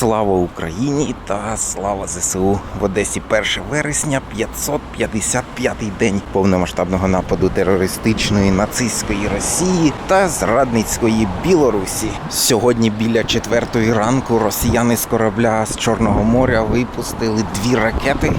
Слава Україні та слава ЗСУ в Одесі 1 вересня 555-й день повномасштабного нападу терористичної нацистської Росії та зрадницької Білорусі. Сьогодні біля четвертої ранку росіяни з корабля з Чорного моря випустили дві ракети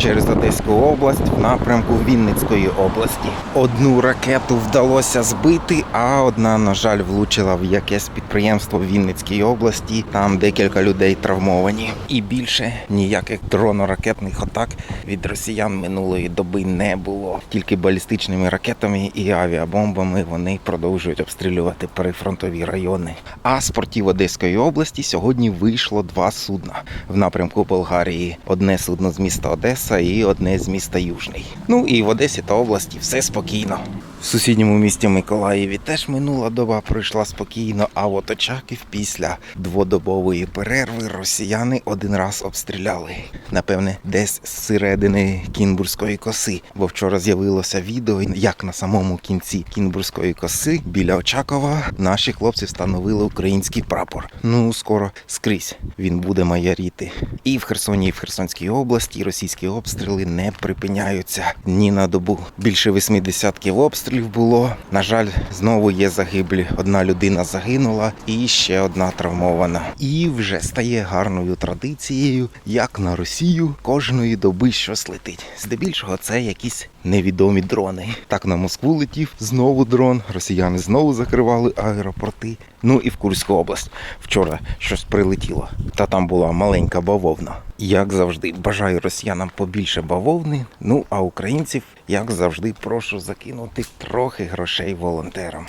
через Одеську область в напрямку Вінницької області. Одну ракету вдалося збити, а одна, на жаль, влучила в якесь підприємство в Вінницькій області. Там декілька людей травмовані. І більше ніяких дроно-ракетних атак від росіян минулої доби не було. Тільки балістичними ракетами і авіабомбами вони продовжують обстрілювати перифронтові райони. А з портів Одеської області сьогодні вийшло два судна в напрямку Болгарії. Одне судно з міста Одеса і одне з міста Южний. Ну і в Одесі та області все спокійно. В сусідньому місті Миколаєві теж минула доба пройшла спокійно, а от Очаків після дводобової перерви росіяни один раз обстріляли. Напевне, десь з середини Кінбурзької коси, бо вчора з'явилося відео, як на самому кінці Кінбурзької коси біля Очакова наші хлопці встановили український прапор. Ну скоро скрізь він буде маяріти. І в Херсоні, і в Херсонській області російські обстріли не припиняються ні на добу. Більше восьми десятків обстрілів було. На жаль, знову є загиблі. Одна людина загинула і ще одна травмована. І вже стає гарною традицією, як на Росію кожної доби щось летить. Здебільшого це якісь невідомі дрони. Так на Москву летів знову дрон. Росіяни знову закривали аеропорти. Ну і в Курську область. Вчора щось прилетіло. Та там була маленька бавовна. Як завжди, бажаю росіянам побільше бавовни. Ну а українців, як завжди, прошу закинути трохи грошей волонтерам.